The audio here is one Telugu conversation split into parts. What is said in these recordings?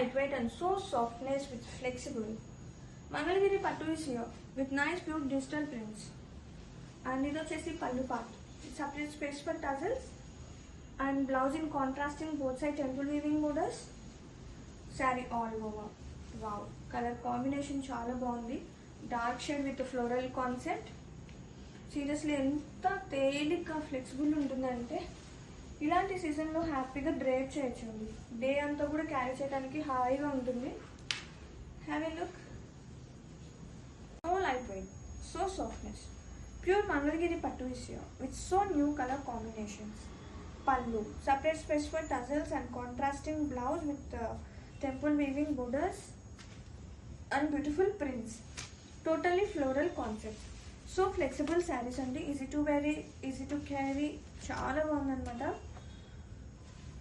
lightweight and so softness with flexible. Mangalagiri pattu is here with nice pure digital prints and ఇది వచ్చేసి pallu part separate space for tassels and blouse in contrasting both side temple weaving borders sari all over wow colour combination చాలా బాగుంది. Dark shade with floral concept seriously ఎంత తేలిగ్గా ఫ్లెక్సిబుల్ ఉంటుందంటే ఇలాంటి సీజన్లో హ్యాపీగా డ్రైవ్ చేయొచ్చండి. డే అంతా కూడా క్యారీ చేయడానికి హాయిగా ఉంటుంది. Have a look so light weight so softness pure Mangalagiri pattu విషయం. With so new colour combinations pallu. Separate space for tassels and contrasting blouse with temple weaving borders and beautiful prints totally floral concept so flexible saris అండి. Easy to very easy to carry చాలా బాగుందన్నమాట.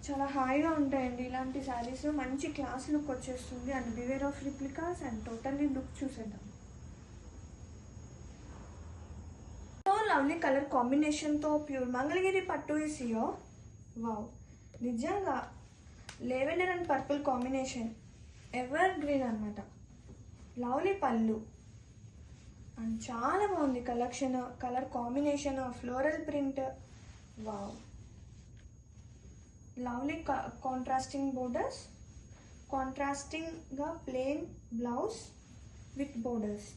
చాలా హాయిగా ఉంటాయండి. ఇలాంటి శారీస్ మంచి క్లాస్ లుక్ వచ్చేస్తుంది. And beware of replicas and totally look చూసేద్దాం. సో లవ్లీ కలర్ కాంబినేషన్తో ప్యూర్ మంగళగిరి పట్టు ఇస్ యో వావ్. నిజంగా lavender and purple combination. Evergreen అనమాట లవ్లీ పళ్ళు. అండ్ చాలా బాగుంది collection colour combination floral print. Wow. Lovely contrasting borders కాంట్రాస్టింగ్గా plain blouse with borders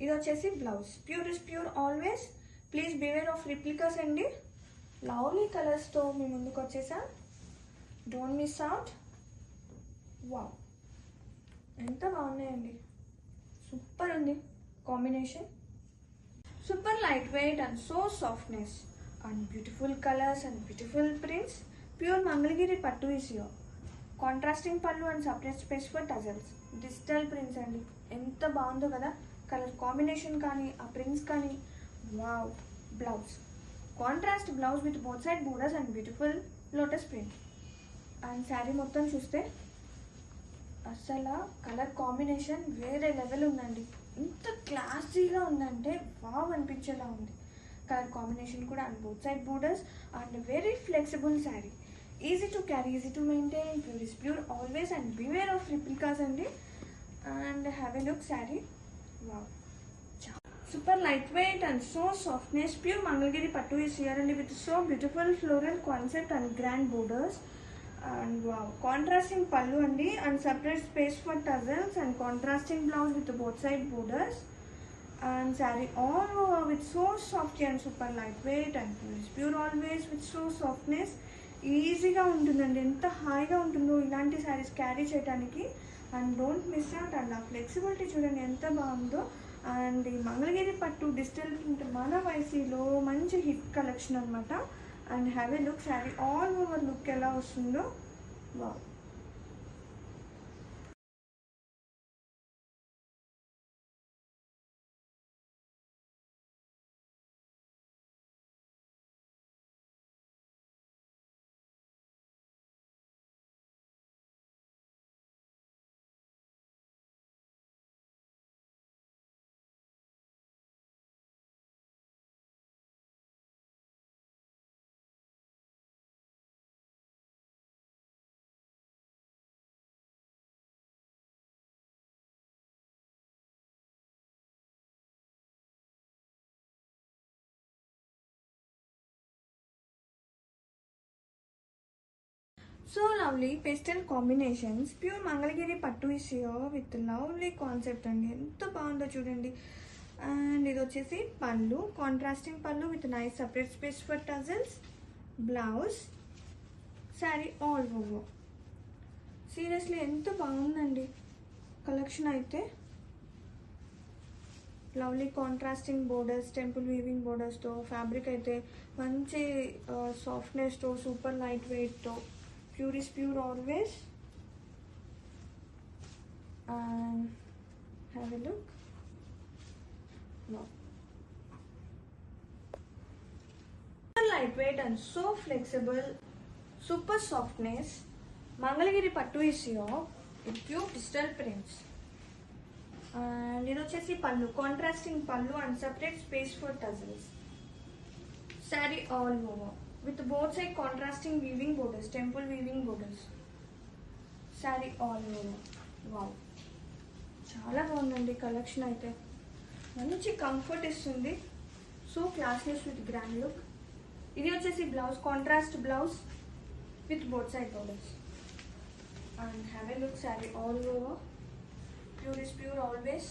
ఇది వచ్చేసి blouse pure is pure always please beware of replicas అండి. లవ్లీ కలర్స్తో మీ ముందుకు వచ్చేసా. డోంట్ మిస్ అవుట్ వావ్ ఎంత బాగున్నాయండి. సూపర్ ఉంది. Combination super light weight and so softness and beautiful colours and beautiful prints pure Mangalagiri pattu is యో contrasting pallu and separate space for tassels digital prints అండి. ఎంత బాగుందో కదా. కలర్ కాంబినేషన్ కానీ ఆ ప్రింట్స్ కానీ. Wow blouse. Contrast blouse with both side borders and beautiful lotus print. And sari మొత్తం చూస్తే అసలు కలర్ కాంబినేషన్ వేరే లెవెల్ ఉందండి. ఇంత క్లాసీగా ఉందంటే వావ్ అనిపించేలా ఉంది. కలర్ కాంబినేషన్ కూడా and both side borders and very flexible sari easy to carry easy to maintain pure is pure always and beware of replicas అండి and have a look sari wow super light weight and so softness pure Mangalagiri pattu is here అండి with so beautiful floral concept and grand borders and wow contrasting pallu అండి and separate space for tassels and contrasting blouse with both side borders and sari all over with so soft and super light weight and pure pure always with so softness ఈజీగా ఉంటుందండి. ఎంత హాయిగా ఉంటుందో ఇలాంటి శారీస్ క్యారీ చేయడానికి and don't miss out and ఆ ఫ్లెక్సిబిలిటీ చూడండి ఎంత బాగుందో. అండ్ ఈ మంగళగిరి పట్టు డిజిటల్ ప్రింట్ మన వయసులో మంచి హిట్ కలెక్షన్ అనమాట and have a look sari all over look ఎలా వస్తుందో. So lovely pastel combinations pure Mangalagiri pattu ఇషియో with lovely concept అండి ఎంత బాగుందో చూడండి. అండ్ ఇది వచ్చేసి pallu contrasting pallu with nice separate space for tassels blouse sari all over seriously ఎంత బాగుందండి. కలెక్షన్ అయితే. Lovely contrasting borders temple weaving బోర్డర్స్తో fabric అయితే మంచి సాఫ్ట్నెస్తో సూపర్ లైట్ వెయిట్తో pure is pure always and have a look light lightweight and so flexible super softness. Mangalagiri pattu ఇసియో it pure digital prints and ఇది వచ్చేసి pallu contrasting pallu and separate space for tassels sari all over with both side contrasting weaving borders, temple weaving borders. Sari all over wow చాలా బాగుందండి కలెక్షన్ అయితే. మంచి కంఫర్ట్ ఇస్తుంది. So classless with grand look ఇది వచ్చేసి blouse contrast blouse with both side borders and have a look sari all over pure is pure always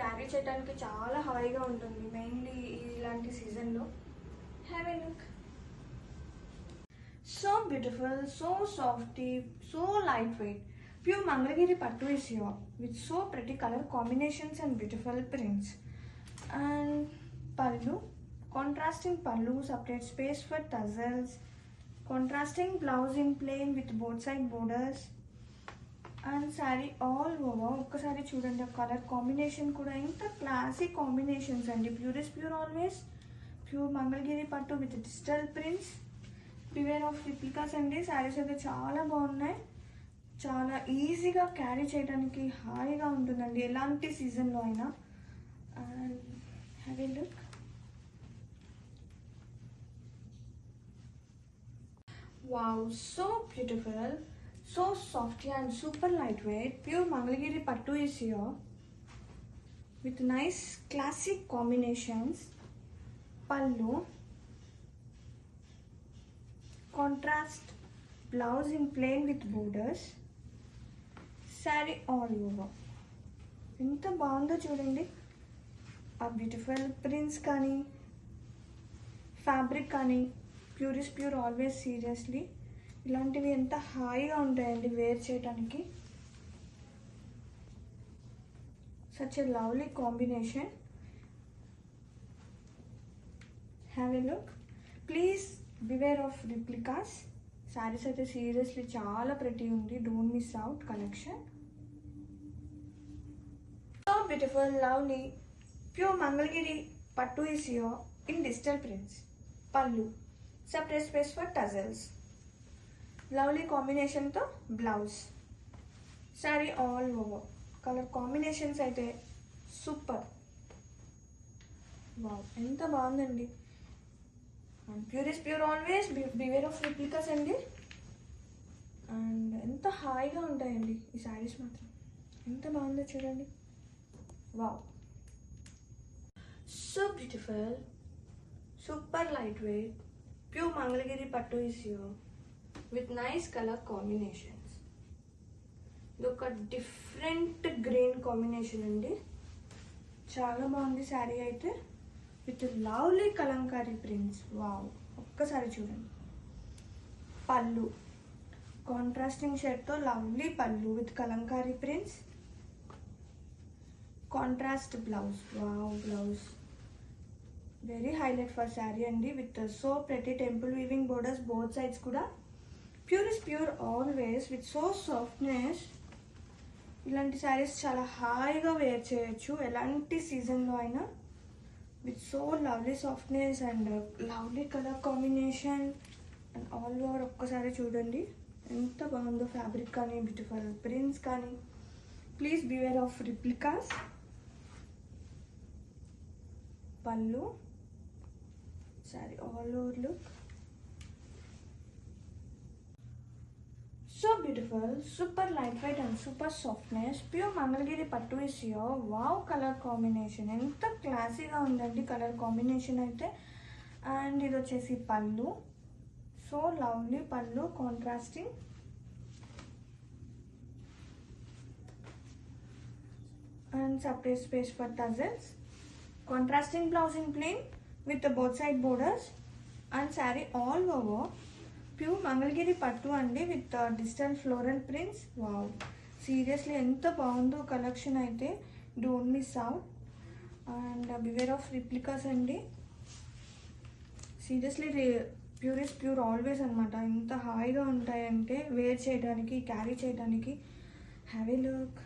carry చేయడానికి చాలా హాయిగా ఉంటుంది మెయిన్లీ ఇలాంటి సీజన్లో have a look so beautiful so softy so light weight pure Mangalagiri pattu is here with so pretty color combinations and beautiful prints and pallu contrasting pallu separate space for tassels contrasting blouse in plain with both side borders and sari all over ఒక్కసారి చూడండి కలర్ కాంబినేషన్ కూడా ఎంత క్లాసిక్ కాంబినేషన్స్ అండి pure is pure always pure Mangalagiri pattu with digital prints beware of replicas అండి శారీస్ అయితే చాలా బాగున్నాయి. చాలా ఈజీగా క్యారీ చేయడానికి హాయిగా ఉంటుందండి. ఎలాంటి సీజన్లో అయినా. And have a look wow so beautiful so soft and super light weight pure Mangalagiri pattu is here. With nice classic combinations pallu contrast blouse in plain with borders. Saree all over ఎంత బాగుందో చూడండి. ఆ బ్యూటిఫుల్ ప్రింట్స్ కానీ ఫ్యాబ్రిక్ కానీ pure is pure always seriously ఇలాంటివి ఎంత హాయిగా ఉంటాయండి వేర్ చేయడానికి such a lovely combination have a look please beware of replicas sarees అయితే సీరియస్లీ చాలా ప్రతి ఉంది don't miss out collection so beautiful lovely pure Mangalagiri pattu is here in digital prints pallu separate space for tassels lovely కాంబినేషన్తో blouse saree all over colour combinations అయితే సూపర్ వావ్ ఎంత బాగుందండి. Pure is pure always beware of replicas అండి అండ్ ఎంత హాయిగా ఉంటాయండి ఈ శారీస్ మాత్రం. ఎంత బాగుందో చూడండి. Wow so beautiful super light weight pure Mangalagiri pattu is your with nice colour combinations ఇది ఒక డిఫరెంట్ గ్రీన్ కాంబినేషన్ అండి. చాలా బాగుంది శారీ అయితే. With lovely Kalamkari prints. Wow. ఒక్కసారి చూడండి. పళ్ళు. Contrasting షర్ట్తో lovely pallu with Kalamkari prints. Contrast blouse. Wow blouse. Very highlight for sari అండి. విత్ సో ప్రతి temple weaving borders both sides కూడా. Pure is pure always with so softness ఇలాంటి శారీస్ చాలా హాయిగా వేర్ చేయొచ్చు. ఎలాంటి సీజన్లో అయినా. With so lovely softness and lovely colour combination and all over ఒక్కసారి చూడండి. ఎంత బాగుందో ఫ్యాబ్రిక్ కానీ బ్యూటిఫుల్ ప్రింట్స్ కానీ. Please beware of replicas pallu. Sari all over look so beautiful super light weight and super softness pure Mangalagiri pattu is your wow colour combination ఎంత క్లాసీగా ఉందండి కలర్ కాంబినేషన్ అయితే. అండ్ ఇది వచ్చేసి pallu. So lovely pallu contrasting and separate space for tassels contrasting blouse in plain with both side borders and sari all over pure Mangalagiri pattu అండి with digital floral prints wow seriously ఎంత బాగుందో కలెక్షన్ అయితే. Don't miss out and beware of replicas అండి. Seriously pure is pure always అనమాట ఎంత హాయిగా ఉంటాయంటే వేర్ చేయడానికి క్యారీ చేయడానికి. Have a look